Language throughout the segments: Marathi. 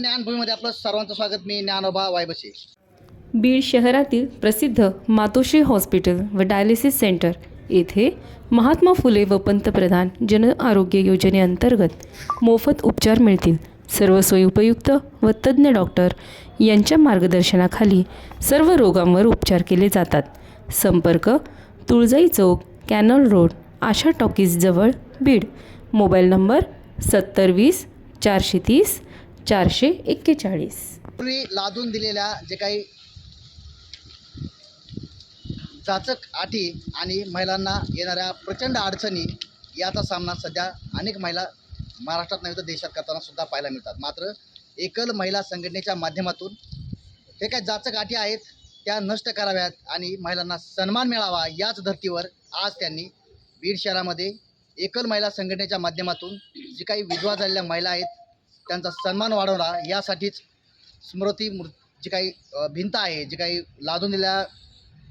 ज्ञानभूमीमध्ये आपलं सर्वांचं स्वागत. मी ज्ञानोबा वायबसे बीड शहरातील प्रसिद्ध मातोश्री हॉस्पिटल व डायलिसिस सेंटर येथे महात्मा फुले व पंतप्रधान जन आरोग्य योजनेअंतर्गत मोफत उपचार मिळतील. सर्व सोयी उपयुक्त व तज्ज्ञ डॉक्टर यांच्या मार्गदर्शनाखाली सर्व रोगांवर उपचार केले जातात. संपर्क तुळजाई चौक कॅनल रोड आशा टॉकीजजवळ बीड. मोबाईल नंबर सत्तर वीस चारशे तीस चारशे एक्केचाळीस. पूर्वी लादून दिलेल्या जे काही जाचक आठी आणि महिलांना येणाऱ्या प्रचंड अडचणी याचा सामना सध्या अनेक महिला महाराष्ट्रात नव्हे तर देशात करताना सुद्धा पाहायला मिळतात. मात्र एकल महिला संघटनेच्या माध्यमातून हे काही जाचक आठी आहेत त्या नष्ट कराव्यात आणि महिलांना सन्मान मिळावा याच धर्तीवर आज त्यांनी बीड शहरामध्ये एकल महिला संघटनेच्या माध्यमातून जी काही विधवा झालेल्या महिला आहेत त्यांचा सन्मान वाढवला यासाठीच स्मृती मूर् जी काही भिंत आहे जी काही लादून दिल्या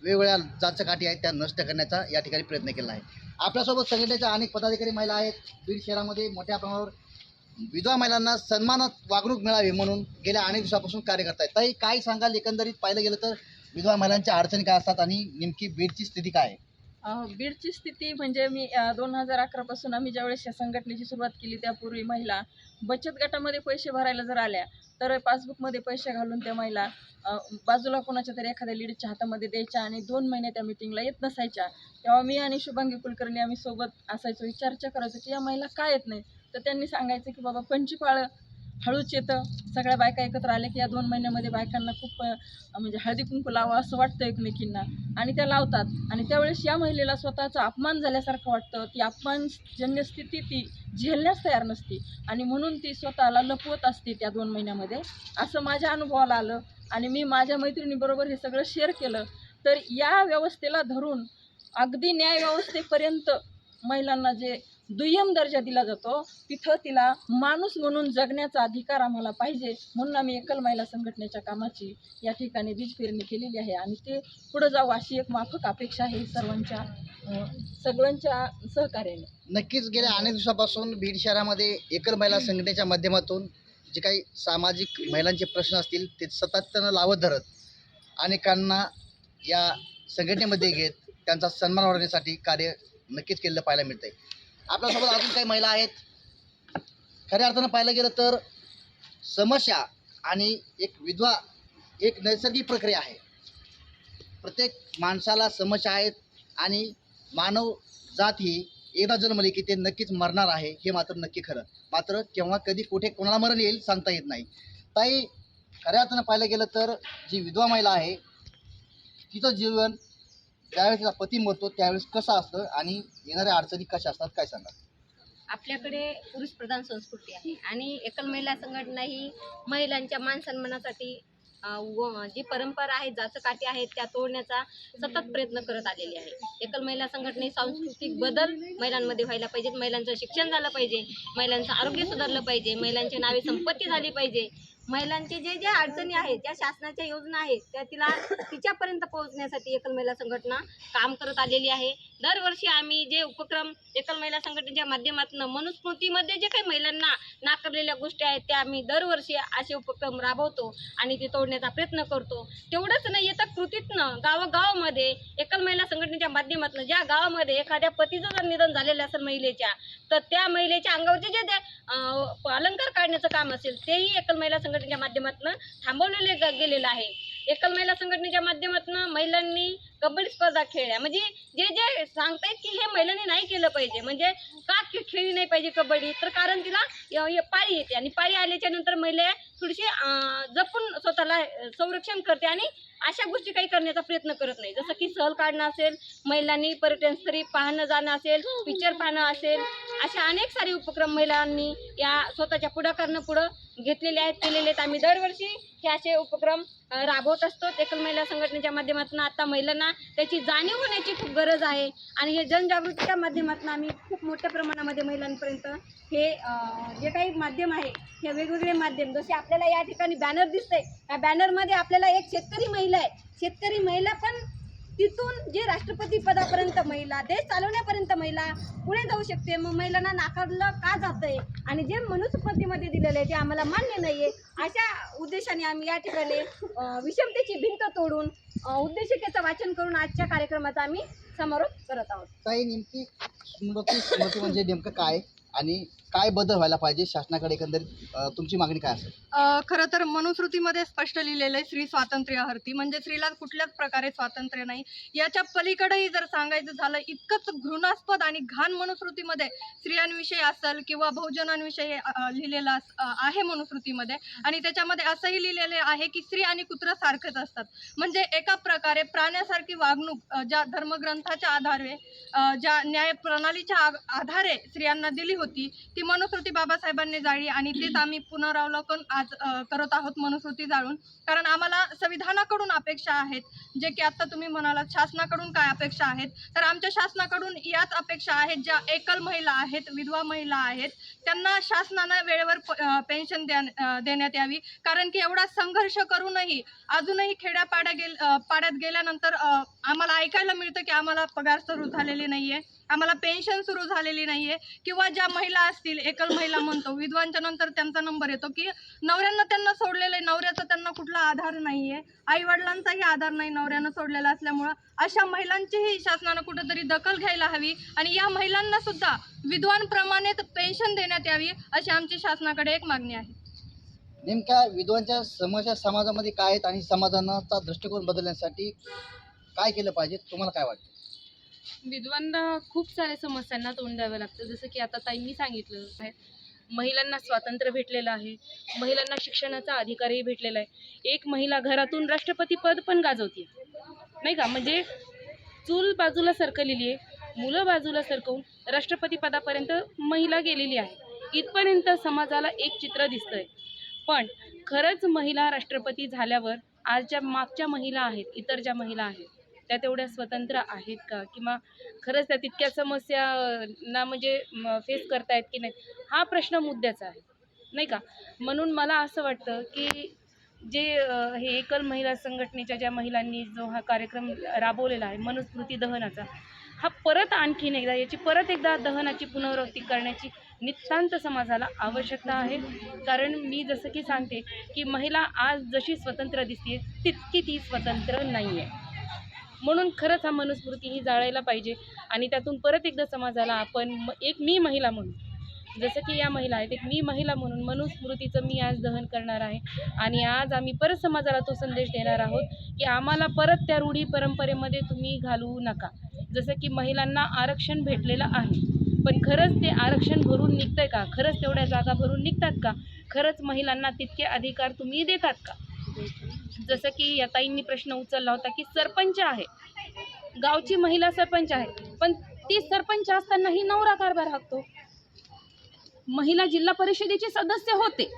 वेगवेगळ्या जातच्या काठी आहेत त्या नष्ट करण्याचा या ठिकाणी प्रयत्न केला आहे. आपल्यासोबत संघटनेच्या अनेक पदाधिकारी महिला आहेत. बीड शहरामध्ये मोठ्या प्रमाणावर विधवा महिलांना सन्मानात वागणूक मिळावी म्हणून गेल्या अनेक दिवसापासून कार्य करत आहेत. ताई काय सांगाल? एकंदरीत पाहिलं गेलं तर विधवा महिलांच्या अडचणी काय असतात आणि नेमकी बीडची स्थिती काय आहे? बीडची स्थिती म्हणजे मी दोन हजार अकरापासून आम्ही ज्यावेळेस या संघटनेची सुरुवात केली त्यापूर्वी महिला बचत गटामध्ये पैसे भरायला जर आल्या तर पासबुकमध्ये पैसे घालून त्या महिला बाजूला कोणाच्या तरी एखाद्या लीडच्या हातामध्ये द्यायच्या आणि दोन महिने त्या मिटिंगला येत नसायच्या. तेव्हा मी आणि शुभांगी कुलकर्णी आम्ही सोबत असायचो. चर्चा करायचो की या महिला का येत नाही तर त्यांनी सांगायचं की बाबा पंचपाळ हळूच येतं. सगळ्या बायका एकत्र आल्या की या दोन महिन्यामध्ये बायकांना खूप म्हणजे हळदी कुंकू लावा असं वाटतं एकमेकींना. आणि त्या लावतात. आणि त्यावेळेस या महिलेला स्वतःचा अपमान झाल्यासारखं वाटतं. ती अपमानजन्य स्थिती ती झेलण्यास तयार नसते. आणि म्हणून ती स्वतःला लपवत असते त्या दोन महिन्यामध्ये. असं माझ्या अनुभवाला आलं. आणि मी माझ्या मैत्रिणीबरोबर हे सगळं शेअर केलं. तर या व्यवस्थेला धरून अगदी न्याय व्यवस्थेपर्यंत महिलांना जे दुय्यम दर्जा दिला जातो. तिथं तिला माणूस म्हणून जगण्याचा अधिकार आम्हाला पाहिजे म्हणून आम्ही एकल महिला संघटनेच्या कामाची या ठिकाणी बीज पेरणी केलेली आहे. आणि ते पुढं जाऊ अशी एक माफक अपेक्षा आहे सर्वांच्या सगळ्यांच्या सहकार्याने. नक्कीच गेल्या अनेक दिवसापासून बीड शहरामध्ये एकल महिला संघटनेच्या माध्यमातून जे काही सामाजिक महिलांचे प्रश्न असतील ते सातत्यानं लावत धरत अनेकांना या संघटनेमध्ये घेत त्यांचा सन्मान वाढवण्यासाठी कार्य नक्कीच केलेलं पाहायला मिळतंय. आपल्यासोबत अजून काही महिला आहेत. खऱ्या अर्थानं पाहिलं गेलं तर समस्या आणि एक विधवा एक नैसर्गिक प्रक्रिया आहे. प्रत्येक माणसाला समस्या आहेत आणि मानव जात ही एकदा जन्मली की ते नक्कीच मरणार आहे हे मात्र नक्की खरं. मात्र केव्हा कधी कुठे कोणाला मरण येईल सांगता येत नाही. ताई खऱ्या अर्थानं पाहिलं गेलं तर जी विधवा महिला आहे तिचं जीवन ज्यावेळेस पती मरतो त्यावेळेस कसं असतं आणि येणाऱ्या अडचणी कशा असतात काय सांगा आपल्याकडे पुरुष प्रधान संस्कृती आहे आणि एकल महिला संघटना ही महिलांच्या मान सन्मानासाठी व जी परंपरा आहे जाचकाठी आहेत त्या तोडण्याचा सतत प्रयत्न करत आलेली आहे. एकल महिला संघटने सांस्कृतिक बदल महिलांमध्ये व्हायला पाहिजेत. महिलांचं शिक्षण झालं पाहिजे महिलांचं आरोग्य सुधारलं पाहिजे महिलांच्या नावे संपत्ती झाली पाहिजे. महिलांचे जे ज्या अडचणी आहेत ज्या शासनाच्या योजना आहेत त्या तिला तिच्यापर्यंत पोहोचण्यासाठी एकल महिला संघटना काम करत आलेली आहे. दरवर्षी आम्ही जे उपक्रम एकल महिला संघटनेच्या माध्यमातून मनुस्मृतीमध्ये जे काही महिलांना नाकारलेल्या गोष्टी आहेत त्या आम्ही दरवर्षी असे उपक्रम राबवतो आणि ते तोडण्याचा प्रयत्न करतो. तेवढंच नाही येतं कृतीतनं गावागावामध्ये एकल महिला संघटनेच्या माध्यमातून ज्या गावामध्ये एखाद्या पतीचं जर निधन झालेलं असेल महिलेच्या तर त्या महिलेच्या अंगावरचे जे अलंकार काढण्याचं काम असेल तेही एकल महिला संघटना संघटनेच्या माध्यमातून थांबवलेले गेलेलं आहे. एकल महिला संघटनेच्या माध्यमातून महिलांनी कबड्डी स्पर्धा खेळल्या म्हणजे जे जे सांगतायत की हे महिलांनी नाही केलं पाहिजे म्हणजे का खेळली नाही पाहिजे कबड्डी? तर कारण तिला य- पाळी येते आणि पाळी आल्याच्यानंतर महिला थोडीशी जपून स्वतःला संरक्षण करते आणि अशा गोष्टी काही करण्याचा प्रयत्न करत नाही. जसं की सहल काढणं असेल महिलांनी पर्यटनस्थळी पाहणं जाणं असेल पिक्चर पाहणं असेल अशा अनेक सारे उपक्रम महिलांनी या स्वतःच्या पुढाकारानं पुढं घेतलेले आहेत केलेले आहेत. आम्ही दरवर्षी हे असे उपक्रम राबवत असतो. एकल महिला संघटनेच्या माध्यमातून आता महिलांना त्याची जाणीव होण्याची खूप गरज आहे. आणि हे जनजागृतीच्या माध्यमातून आम्ही खूप मोठ्या प्रमाणामध्ये महिलांपर्यंत हे जे काही माध्यम आहे हे वेगवेगळे माध्यम जसे आपल्याला या ठिकाणी बॅनर दिसतंय. या बॅनरमध्ये आपल्याला एक शेतकरी महिला आहे. शेतकरी महिला पण तिथून जे राष्ट्रपती पदापर्यंत महिला देश चालवण्यापर्यंत महिला पुढे जाऊ शकते. मग महिलांना नाकारलं का जातंय? आणि जे मनुस्मृतीमध्ये दिलेलं आहे ते आम्हाला मान्य नाहीये. अशा उद्देशाने आम्ही या ठिकाणी विषमतेची भिंत तोडून उद्देशिकेचं वाचन करून आजच्या कार्यक्रमाचा आम्ही समारोप करत आहोत. नेमकी स्मृती स्मृती म्हणजे नेमकं काय? आणि काय बदल व्हायला पाहिजे? शासनाकडे एकंदरीत अ, तुमची मागणी काय असेल? अ, खरं तर मनुस्मृतीमध्ये स्पष्ट लिहिलेलं आहे स्त्री स्वातंत्र्य हरती म्हणजे स्त्रीला कुठल्याच प्रकारे स्वातंत्र्य नाही. याच्या पलीकडेही जर सांगायचं झालं इतकंच घृणास्पद आणि घाण मनुस्मृतीमध्ये स्त्रियांविषयी असेल किंवा बहुजनांविषयी अ, लिहिलेलं अस- अ, आहे मनुस्मृतीमध्ये. आणि त्याच्यामध्ये असंही लिहिलेले आहे की स्त्री आणि कुत्र सारखंच असतात. म्हणजे एका प्रकारे प्राण्यासारखी वागणूक अ, ज्या धर्मग्रंथाच्या आधारे अ, ज्या न्याय प्रणालीच्या आ- आधारे स्त्रियांना दिली होती ती मनुस्मृती बाबासाहेबांनी जाळली आणि तेच आम्ही पुनरावलोकन आज करत आहोत मनुस्मृती जाळून. कारण आम्हाला संविधानाकडून अपेक्षा आहेत. जे की आता तुम्ही म्हणालात शासनाकडून काय अपेक्षा आहेत? तर आमच्या शासनाकडून याच अपेक्षा आहेत ज्या एकल महिला आहेत विधवा महिला आहेत. त्यांना शासनानं वेळेवर प- पेन्शन द्या देण्यात यावी. कारण की एवढा संघर्ष करूनही अजूनही खेड्यापाड्या गेल पाड्यात गेल्यानंतर आम्हाला ऐकायला मिळतं की आम्हाला पगार सुरू झालेली आहे आम्हाला पेन्शन सुरू झालेली नाहीये. किंवा ज्या महिला असतील एकल महिला म्हणतो विधवांच्या नंतर त्यांचा नंबर येतो की नवऱ्यांना त्यांना सोडलेलं आहे. नवऱ्याचा त्यांना कुठला आधार नाहीये. आई वडिलांचाही आधार नाही नवऱ्यानं सोडलेला असल्यामुळं. अशा महिलांचीही शासनानं कुठेतरी दखल घ्यायला हवी आणि या महिलांना सुद्धा विधवांप्रमाणेच पेन्शन देण्यात यावी अशी आमची शासनाकडे एक मागणी आहे. नेमक्या विधवांच्या समस्या समाजामध्ये काय आहेत आणि समाधानाचा दृष्टिकोन बदलण्यासाठी काय केलं पाहिजे? तुम्हाला काय वाटतं? विधवांना खूप साऱ्या समस्यांना तोंड द्यावं लागतं. जसं की आता ताईंनी सांगितलं आहे महिलांना स्वातंत्र्य भेटलेलं आहे महिलांना शिक्षणाचा अधिकारही भेटलेला आहे. एक महिला घरातून राष्ट्रपती पद पण गाजवते नाही का? म्हणजे चूल बाजूला सरकलेली आहे मुलं बाजूला सरकवून राष्ट्रपती पदापर्यंत महिला गेलेली आहे. इथपर्यंत समाजाला एक चित्र दिसतंय. पण खरंच महिला राष्ट्रपती झाल्यावर आज ज्या मागच्या महिला आहेत इतर ज्या महिला आहेत त्या तेवढ्या स्वतंत्र आहेत का? किंवा खरंच त्या तितक्या समस्यांना म्हणजे फेस करतायत की नाही? हा प्रश्न मुद्द्याचा आहे. नाही का? म्हणून मला असं वाटतं की जे हे एकल महिला संघटनेच्या ज्या महिलांनी जो हा कार्यक्रम राबवलेला आहे मनुस्मृती दहनाचा हा परत आणखीन एकदा याची परत एकदा दहनाची पुनरावृत्ती करण्याची नितांत समाजाला आवश्यकता आहे. कारण मी जसं की सांगते की महिला आज जशी स्वतंत्र दिसते तितकी ती स्वतंत्र नाही आहे म्हणून खरंच हा मनुस्मृती ही जाळायला पाहिजे. आणि त्यातून परत एकदा समाजाला आपण म- एक मी महिला म्हणून जसं की या महिला आहेत एक मी महिला म्हणून मनुस्मृतीचं मी आज दहन करणार आहे. आणि आज आम्ही परत समाजाला तो संदेश देणार आहोत की आम्हाला परत त्या रूढी परंपरेमध्ये तुम्ही घालवू नका. जसं की महिलांना आरक्षण भेटलेलं आहे पण खरंच ते आरक्षण भरून निघतंय का? खरंच तेवढ्या जागा भरून निघतात का? खरंच महिलांना तितके अधिकार तुम्ही देतात का? जसं की या ताईंनी प्रश्न उचलला होता की सरपंच आहे. गावची महिला सरपंच आहे. पण ती सरपंच असतानाही नवरा कारभार हाकतो. महिला जिल्हा परिषदेचे सदस्य होते.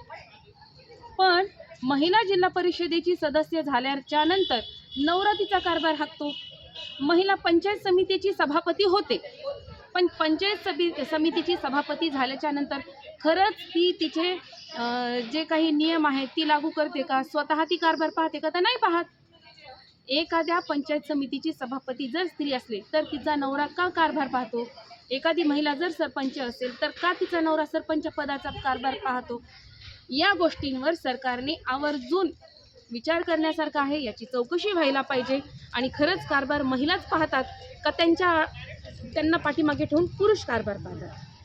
पण महिला जिल्हा परिषदेची सदस्य झाल्याच्यानंतर नवरा तिचा कारभार हाकतो. महिला पंचायत समितीची सभापती होते. पण पंचायत सभि समितीची सभापती झाल्याच्यानंतर खरंच ती तिचे जे काही नियम आहेत ती लागू करते का? स्वतः ती कारभार पाहते का? तर नाही पाहत. एखाद्या पंचायत समितीची सभापती जर स्त्री असले तर तिचा नवरा का कारभार पाहतो? एखादी महिला जर सरपंच असेल तर का तिचा नवरा सरपंच पदाचा कारभार पाहतो? या गोष्टींवर सरकारने आवर्जून विचार करण्यासारखा आहे. याची चौकशी व्हायला पाहिजे. आणि खरंच कारभार महिलाच पाहतात का? त्यांच्या त्यांना पाठीमागे ठेवून पुरुष कारभार पाहतात.